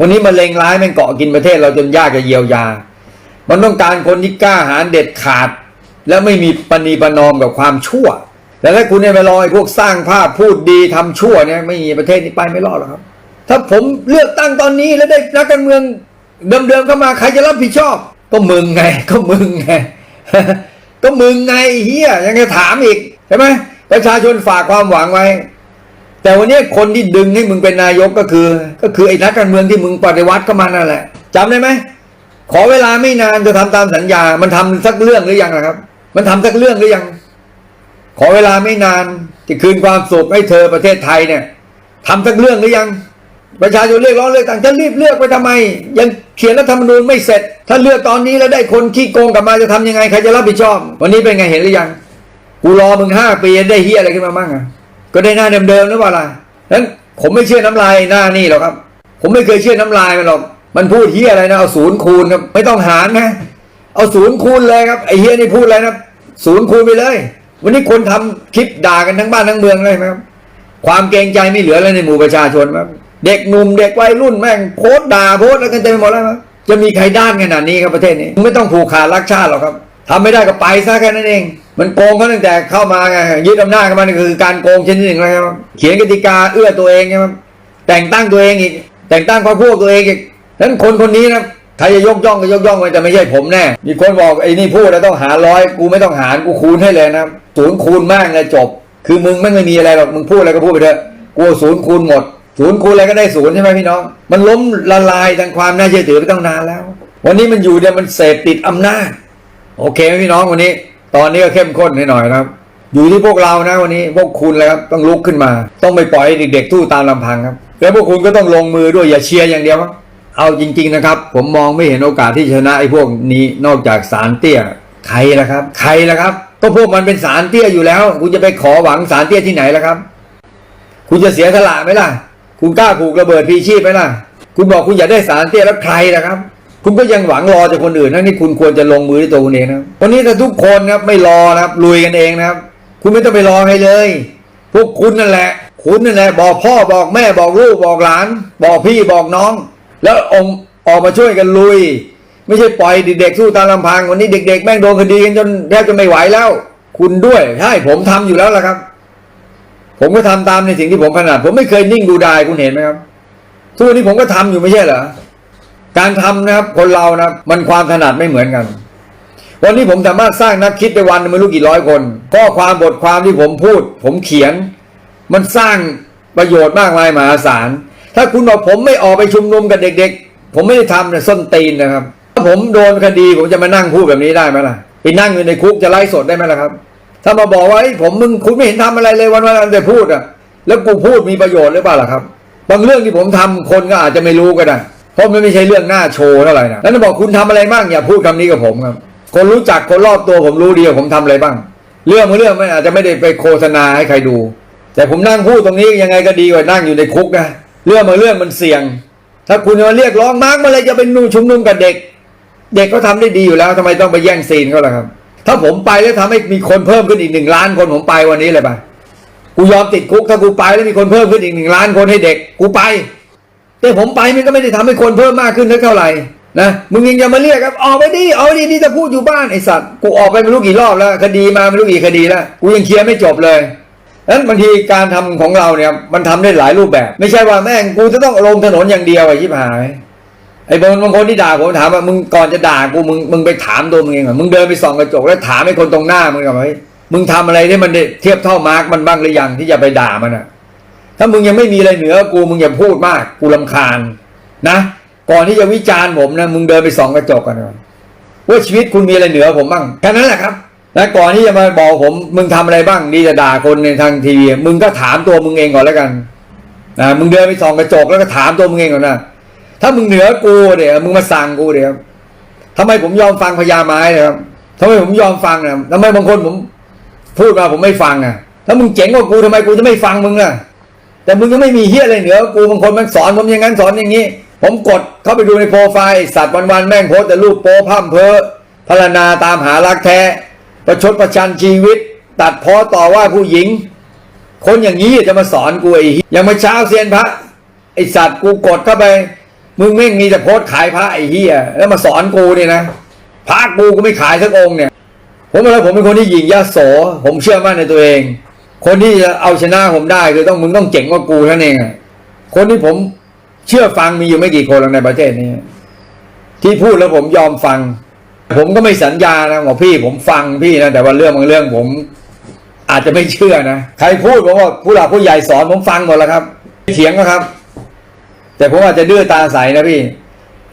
วันนี้มะเร็งร้ายแม่งเกาะกินประเทศเราจนยากจะเยียวยา มันต้องการคนที่กล้าหาญเด็ดขาด และไม่มีปณีประนอมกับความชั่ว แต่ถ้าคุณเนี่ยไปรอไอ้พวกสร้างภาพพูดดีทำชั่วเนี่ยไม่มีประเทศนี้ไปไม่รอดหรอกครับ ถ้าผมเลือกตั้งตอนนี้แล้วได้นักการเมืองเดิมๆเข้ามาใครจะรับผิดชอบ ก็มึงไง ก็มึงไงก็มึงไงเฮียยังจะถามอีกใช่ไหมประชาชนฝากความหวังไว้ แต่วันนี้คนที่ดึงให้มึงเป็นนายกก็คือ ก็คือไอ้นักการเมืองที่มึงปฏิวัติเข้ามานั่นแหละจำได้ไหมขอเวลาไม่นานจะทำตามสัญญา มันทำสักเรื่องหรือยังล่ะครับ มันทำสักเรื่องหรือยัง ขอเวลาไม่นานจะคืนความสุขให้เธอประเทศไทยเนี่ยทำสักเรื่องหรือยังประชาชนเรียกร้องเลือกตั้งจะรีบเลือกไปทำไม ยังเขียนรัฐธรรมนูญไม่เสร็จ ถ้าเลือกตอนนี้แล้วได้คนขี้โกงกลับมาจะทำยังไงใครจะรับผิดชอบ วันนี้เป็นไงเห็นหรือยัง กูรอมึงห้าปีได้เฮียอะไรขึ้นมาบ้างอะ ก็ได้หน้าเดิมๆหรือเปล่าล่ะนั้นผมไม่เชื่อน้ำลายหน้านี่หรอกครับ ผมไม่เคยเชื่อน้ำลายมันหรอก มันพูดเฮียอะไรนะเอาศูนย์คูณครับไม่ต้องหารนะเอาศูนย์คูณเลยครับไอเฮียนี่พูดอะไรนะศูนย์คูณไปเลย วันนี้คนทำคลิปด่ากันทั้งบ้านทั้งเมืองเลยครับ ความเกรงใจไม่เหลือเลยในหมู่ประชาชนครับเด็กหนุ่มเด็กวัยรุ่นแม่งโพสด่าโพสต์อะไรกันเต็มไปหมดแล้วครับจะมีใครด้านขนาดนี้ครับประเทศนี้ไม่ต้องผูกขาดรักชาติหรอกครับทำไม่ได้ก็ไปซะแค่นั้นเอง มันโกงเขาตั้งแต่เข้ามาไงยึดอำนาจกันมานี่คือการโกงชนิดหนึ่งเลยครับเขียนกติกาเอื้อตัวเองครับแต่งตั้งตัวเองอีก แต่งตั้งพรรคพวกตัวเองอีกนั้นคนคนนี้นะใครจะยกย่องก็ยกย่องไปแต่ไม่ใช่ผมแน่ มีคนบอกไอ้นี่พูดแล้วต้องหาร้อยกูไม่ต้องหารกูคูณให้เลยนะศูนย์คูณมากเลยจบ คือมึงไม่มีอะไรหรอกมึงพูดอะไรก็พูดไปเถอะกูศูนย์คูณหมด ศูนย์คูณอะไรก็ได้ศูนย์ใช่ไหมพี่น้อง มันล้มละลายทางความน่าเชื่อถือไปตั้งนานแล้ว วันนี้มันอยู่เนี่ยมันเสพติดอำนาจ โอเคไหมพี่น้องวันนี้ ตอนนี้ก็เข้มข้นหน่อยๆนะครับอยู่ที่พวกเรานะวันนี้พวกคุณเลยครับต้องลุกขึ้นมา ต้องไปปล่อยให้เด็กๆทู่ตามลำพังครับแล้วพวกคุณก็ต้องลงมือด้วยอย่าเชียร์อย่างเดียวเอาจริง ๆนะครับ ผมมองไม่เห็นโอกาสที่ชนะไอ้พวกนี้นอกจากสารเตี้ยใครล่ะครับ ใครล่ะครับ ก็พวกมันเป็นสารเตี้ยอยู่แล้ว คุณจะไปขอหวังสารเตี้ยที่ไหนล่ะครับ คุณจะเสียสละไหมล่ะ คุณกล้าผูกระเบิดพีชีพไหมล่ะ คุณบอกคุณอยากได้สารเตี้ยแล้วใครล่ะครับ คุณก็ยังหวังรอจากคนอื่นทั้งที่คุณควรจะลงมือด้วยตัวคุณเองนะวันนี้ถ้าทุกคนนะครับไม่รอนะครับลุยกันเองนะครับ คุณไม่ต้องไปรอใครเลย พวกคุณนั่นแหละ คุณนั่นแหละบอกพ่อบอกแม่บอกลูกบอกหลาน บอกพี่บอกน้อง แล้วองออกมาช่วยกันลุย ไม่ใช่ปล่อยเด็กๆสู้ตามลำพังวันนี้เด็ก ๆ แม่งโดนคดีกันจนแทบจะไม่ไหวแล้ว คุณด้วยใช่ผมทำอยู่แล้วล่ะครับ ผมก็ทำตามในสิ่งที่ผมถนัดผมไม่เคยนิ่งดูดายคุณเห็นไหมครับทุกวันนี้ผมก็ทำอยู่ไม่ใช่เหรอ การทำนะครับคนเรานะมันความถนัดไม่เหมือนกัน วันนี้ผมสามารถสร้างนักคิดไปวันหนึ่งไม่รู้กี่ร้อยคนข้อความบทความที่ผมพูด ผมเขียน มันสร้างประโยชน์มากมายมหาศาลถ้าคุณบอกผมไม่ออกไปชุมนุมกับเด็ก ๆ ผมไม่ได้ทำเนี่ยส้นตีนนะครับถ้าผมโดนคดีผมจะมานั่งพูดแบบนี้ได้ไหมล่ะไปนั่งอยู่ในคุกจะไล่สดได้ไหมล่ะครับ ถ้ามาบอกว่าเฮ้ผมมึงคุณไม่เห็นทำอะไรเลยวันวันๆแต่พูดอะ แล้วกูพูดมีประโยชน์หรือเปล่าล่ะครับ บางเรื่องที่ผมทำคนก็อาจจะไม่รู้ก็ได้ เพราะมันไม่ใช่เรื่องหน่าโชว์เท่าไหร่นะแล้วจะบอกคุณทำอะไรบ้างอย่าพูดคำนี้กับผมครับ คนรู้จักคนรอบตัวผมรู้ดีว่าผมทำอะไรบ้าง เรื่องเรื่องมันอาจจะไม่ได้ไปโฆษณาให้ใครดู แต่ผมนั่งพูดตรงนี้ยังไงก็ดีกว่านั่งอยู่ในคุกนะเรื่องบางเรื่องมันเสี่ยง ถ้าคุณจะมาเรียกร้องมาร์กมาเลยจะเป็นนูชุมนุมกับเด็ก เด็กเขาทำได้ดีอยู่แล้วทำไมต้องไปแย่งซีนเขาล่ะครับ ถ้าผมไปแล้วทำให้มีคนเพิ่มขึ้นอีกหนึ่งล้านคนผมไปวันนี้เลยปะกูยอมติดคุกถ้ากูไปแล้วมีคนเพิ่มขึ้นอีกหนึ่งล้านคนให้เด็กกูไป แต่ผมไปมันก็ไม่ได้ทำให้คนเพิ่มมากขึ้นเท่าไหร่นะมึงยังจะมาเรียกครับออกไปดิออกไปดินี่จะพูดอยู่บ้านไอสัตว์กูออกไปไม่รู้กี่รอบแล้ว คดีมาไม่รู้กี่คดีแล้วกูยังเคลียร์ไม่จบเลยนั้นบางทีการทำของเราเนี่ยมันทำได้หลายรูปแบบ ไม่ใช่ว่าแม่งกูจะต้องลงถนนอย่างเดียวไอ้ชิบหายไอ้บางบางคนที่ด่าผมถามว่ามึงก่อนจะด่ากูมึงมึงไปถามตัวมึงเองก่อมึงเดินไปส่องกระจกแล้วถามไอ้คนตรงหน้ามึงก่อนว่าเฮ้ยมึงทำอะไรที่มันเทียบเท่ามาร์กมันบ้างหรือยังที่จะไปด่ามันอะ ถ้ามึงยังไม่มีอะไรเหนือกูมึงอย่าพูดมาก กูลำคาญนะก่อนที่จะวิจารณ์ผมนะมึงเดินไปส่องกระจกกันก่อนว่าชีวิตคุณมีอะไรเหนือผมบ้างแค่นั้นแหละครับและก่อนที่จะมาบอกผมมึงทำอะไรบ้างดีจะด่าคนในทางทีวีมึงก็ถามตัวมึงเองก่อนแล้วกันนะมึงเดินไปส่องกระจกแล้วก็ถามตัวมึงเองก่อนนะถ้ามึงเหนือกูเดี๋ยวมึงมาสั่งกูเดี๋ยวทำไมผมยอมฟังพญาไม้เลยครับทำไมผมยอมฟังนะทำไมบางคนผมพูดมาผมไม่ฟังอะถ้ามึงเจ๋งกว่ากูทำไมกูจะไม่ฟังมึงล่ะ แต่มึงยังไม่มีเฮียอะไรเหนือกูบางคนมันสอนผมอย่างนั้นสอนอย่างนี้ ผมกดเข้าไปดูในโปรไฟล์สัตว์วันๆแม่งโพสแต่รูปโป๊พร่ำเพอพรรณนาตามหารักแท้ ประชดประชันชีวิต ตัดพ้อต่อว่าผู้หญิง คนอย่างนี้จะมาสอนกูไอ้เหี้ยย่างมื่เช้าเซียนพระไอสัตว์กูกดเข้าไป มึงแม่งมีแต่โพสขายพระไอ้เหี้ยแล้วมาสอนกูเนี่ยนะพระกูก็ไม่ขายสักองค์เนี่ย ผมอกแล้วผมเป็นคนที่หยิงยาโส ผมเชื่อมั่นในตัวเอง คนที่จะเอาชนะผมได้คือต้องมึงต้องเจ๋งกว่ากูเท่านั้นเองคนที่ผมเชื่อฟังมีอยู่ไม่กี่คนในประเทศนี้ ที่พูดแล้วผมยอมฟัง ผมก็ไม่สัญญานะบอกพี่ผมฟังพี่นะแต่ว่าเรื่องบางเรื่องผมอาจจะไม่เชื่อนะใครพูดผมว่าผู้หลักผู้ใหญ่สอนผมฟังหมดแล้วครับเถียงก็ครับ แต่ผมอาจจะดื้อตาใสนะพี่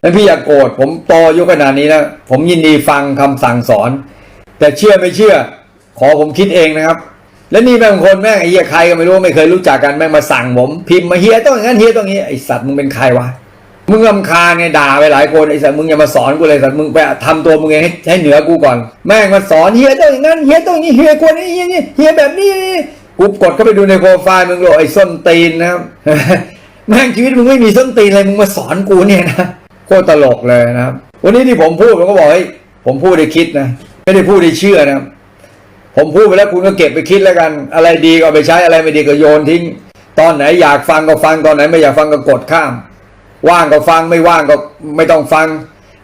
แล้วพี่อย่ากโกรธผมโตอายุขนาดนี้นะผมยินดีฟังคำสั่งสอน แต่เชื่อไม่เชื่อ ขอผมคิดเองนะครับ แล้วนี่แม่งคนแม่งไอ้เฮียใครก็ไม่รู้ไม่เคยรู้จักกันแม่งมาสั่งผมพิมพ์มาเฮียต้องอย่างนั้นเฮียต้องอย่างนี้ไอ้สัตว์มึงเป็นใครวะมึงลำคาไงด่าไปหลายคนไอ้สัตว์มึงอย่ามาสอนกูเลยสัตว์มึงไปทำตัวมึงเองให้เหนือกูก่อน แม่งมาสอนเฮียต้องอย่างนั้นเฮียต้องอย่างนี้เฮียควรนี้เฮียนี่เฮียแบบนี้กูกดเข้าไปดูในโปรไฟล์มึงโลไอ้ส้นตีนนะครับแม่งชีวิตมึงไม่มีส้นตีนอะไรมึงมาสอนกูเนี่ยนะโคตรตลกเลยนะครับวันนี้ที่ผมพูดผมก็บอกเฮ้ยผมพูดได้คิดนะ ไม่ได้พูดได้เชื่อนะครับ ผมพูดไปแล้วคุณก็เก็บไปคิดแล้วกัน อะไรดีก็ไปใช้อะไรไม่ดีก็โยนทิ้ง ตอนไหนอยากฟังก็ฟังตอนไหนไม่อยากฟังก็กดข้าม ว่างก็ฟังไม่ว่างก็ไม่ต้องฟัง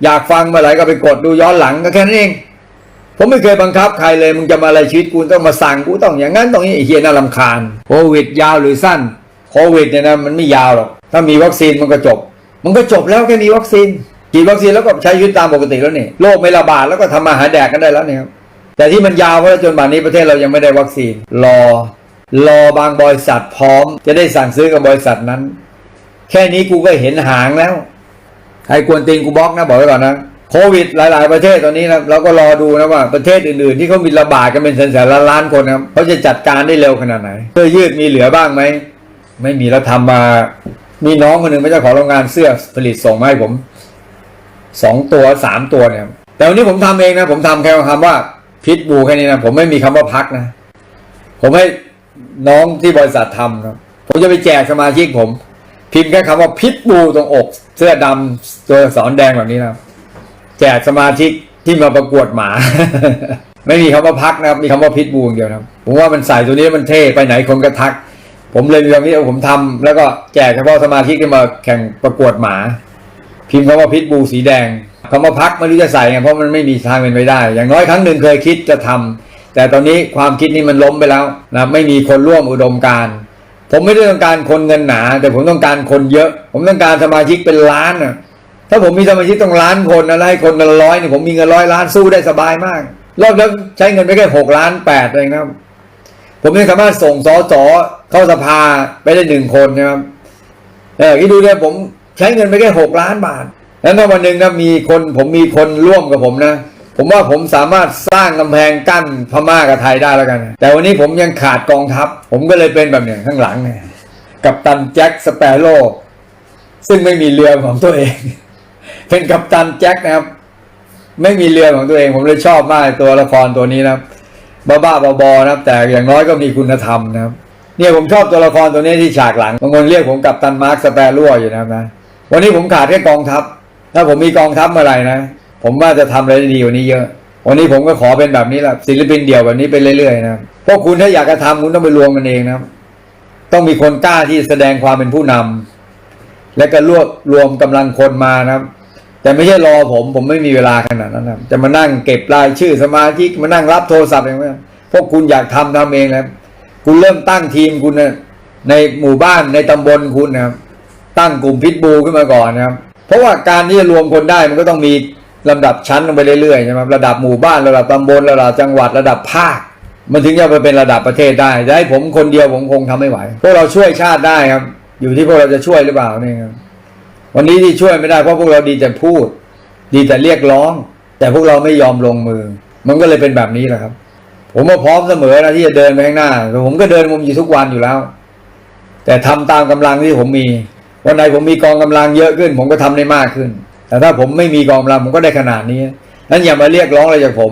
อยากฟังเมื่อไหร่ก็ไปกดดูย้อนหลังก็แค่นั้นเอง ผมไม่เคยบังคับใครเลยมึงจะมาอะไรชีวิตกูต้องมาสั่งกูต้องอย่างนั้นต้องอย่างนี้ไอ้เฮียน่ารำคาญโควิดยาวหรือสั้นโควิดเนี่ยนะมันไม่ยาวหรอกถ้ามีวัคซีนมันก็จบ มันก็จบแล้วแค่มีวัคซีนฉีดวัคซีนแล้วก็ใช้ชีวิตตามปกติแล้วนี่โรคไม่ระบาดแล้วก็ทำมาหาแดกกันได้แล้วเนี่ยครับ แต่ที่มันยาวเพราะจนป่านนี้ประเทศเรายังไม่ได้วัคซีน รอ รอบางบริษัทพร้อม จะได้สั่งซื้อกับบริษัทนั้น แค่นี้กูก็เห็นหางแล้วใครกวนตีนกูบล็อกนะบอกไว้ก่อนนะโควิดหลาย ๆ ประเทศตอนนี้นะเราก็รอดูนะว่าประเทศอื่น ๆ ที่เขามีระบาดกันเป็นแสนๆล้านคนนะเขาจะจัดการได้เร็วขนาดไหนเสื้อยืดมีเหลือบ้างไหมไม่มีแล้วทำมา มีน้องคนหนึ่งไม่ใช่ของโรงงานเสื้อผลิตส่งมาให้ผมสองตัวสามตัวเนี่ย แต่วันนี้ผมทำเองนะ ผมทำแค่คำว่า พิษบูแค่นี้นะผมไม่มีคำว่าพักนะ ผมให้น้องที่บริษัททำนะผมจะไปแจกสมาชิกผม พิมพ์แค่คำว่าพิษบูตรงอก เสื้อดำตัวอักษรแดงแบบนี้นะแจกสมาชิกที่มาประกวดหมา ไม่มีคำว่าพักนะครับ มีคำว่าพิษบูอย่างเดียวนะครับผมว่ามันใส่ตัวนี้มันเท่ไปไหนคนก็ทัก ผมเลยมีความคิดว่าผมทำแล้วก็แจกเฉพาะสมาชิกที่มาแข่งประกวดหมา พิมพ์คำว่าพิษบูสีแดง คำว่าพักไม่รู้จะใส่ไงเพราะมันไม่มีทางเป็นไปได้ อย่างน้อยครั้งหนึ่งเคยคิดจะทำแต่ตอนนี้ความคิดนี้มันล้มไปแล้วนะไม่มีคนร่วมอุดมการผมไม่ได้ต้องการคนเงินหนา แต่ผมต้องการคนเยอะ ผมต้องการสมาชิกเป็นล้านน่ะถ้าผมมีสมาชิกต้องล้านคนนะแล้วให้คนละร้อยเนี่ยผมมีเงินร้อยล้านสู้ได้สบายมาก รอบแล้วใช้เงินไปแค่หกล้านแปดเองครับ ผมยังสามารถส่งสอสอเข้าสภาไปได้หนึ่งคนนะครับเออคิดดูเนี่ยผมใช้เงินไปแค่หกล้านบาท แล้วถ้าวันหนึ่งนะมีคนผมมีคนร่วมกับผมนะ ผมว่าผมสามารถสร้างกำแพงกั้นพม่ากับไทยได้แล้วกัน แต่วันนี้ผมยังขาดกองทัพ ผมก็เลยเป็นแบบเนี้ยข้างหลังเนี่ยกับตันแจ็คสเปโร่ซึ่งไม่มีเรือของตัวเอง เป็นกัปตันแจ็คนะครับ ไม่มีเรือของตัวเอง ผมเลยชอบมากตัวละครตัวนี้นะครับบ้าๆบอๆนะครับ แต่อย่างน้อยก็มีคุณธรรมนะครับ เนี่ยผมชอบตัวละครตัวนี้ที่ฉากหลังบางคนเรียกผมกับตันมาร์คสเปรั่วอยู่นะครับนะวันนี้ผมขาดแค่กองทัพ ถ้าผมมีกองทัพเมื่อไหร่นะ ผมว่าจะทำอะไรดีกว่านี้เยอะ วันนี้ผมก็ขอเป็นแบบนี้แหละศิลปินเดี่ยวแบบนี้ไปเรื่อยๆนะพวกคุณถ้าอยากจะทำคุณต้องไปรวมกันเองนะ ต้องมีคนกล้าที่แสดงความเป็นผู้นำและก็รวบรวมกำลังคนมานะครับแต่ไม่ใช่รอผมผมไม่มีเวลาขนาดนั้นนะจะมานั่งเก็บรายชื่อสมาชิกมานั่งรับโทรศัพท์องนี้พวกคุณอยากทำทำเองนะคุณเริ่มตั้งทีมคุณนะในหมู่บ้านในตำบลคุณนะครับตั้งกลุ่มพิทบูขึ้นมาก่อนนะครับ เพราะว่าการที่จะรวมคนได้มันก็ต้องมีลำดับชั้นลงไปเรื่อยๆใช่ไหมระดับหมู่บ้านระดับตำบลระดับจังหวัดระดับภาค มันถึงจะไปเป็นระดับประเทศได้จะให้ผมคนเดียวผมคงทำไม่ไหวพวกเราช่วยชาติได้ครับ อยู่ที่พวกเราจะช่วยหรือเปล่านี่ครับวันนี้ที่ช่วยไม่ได้เพราะพวกเราดีแต่พูด ดีแต่เรียกร้อง แต่พวกเราไม่ยอมลงมือ มันก็เลยเป็นแบบนี้แหละครับ ผมก็พร้อมเสมอนะที่จะเดินไปข้างหน้าแต่ผมก็เดินมุมอยู่ทุกวันอยู่แล้ว แต่ทำตามกำลังที่ผมมี วันไหนผมมีกองกำลังเยอะขึ้น ผมก็ทำได้มากขึ้น แต่ถ้าผมไม่มีกองกำลังผมก็ได้ขนาดนี้นั้นอย่ามาเรียกร้องอะไรจากผม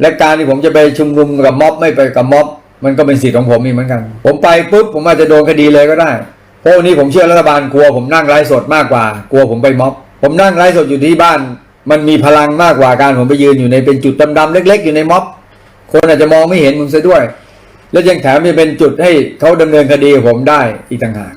และการที่ผมจะไปชุมนุมกับม็อบไม่ไปกับม็อบ มันก็เป็นสิทธิ์ของผมอีกเหมือนกัน ผมไปปุ๊บผมอาจจะโดนคดีเลยก็ได้เพราะวันนี้ผมเชื่อรัฐบาลกลัวผมนั่งไลฟ์สดมากกว่ากลัวผมไปม็อบ ผมนั่งไลฟ์สดอยู่ที่บ้าน มันมีพลังมากกว่าการผมไปยืนอยู่ในเป็นจุดดำๆเล็ก ๆ อยู่ในม็อบ คนอาจจะมองไม่เห็นผมซะด้วย แล้วยังแถมยังเป็นจุดให้เขาดำเนินคดีผมได้อีกต่างหาก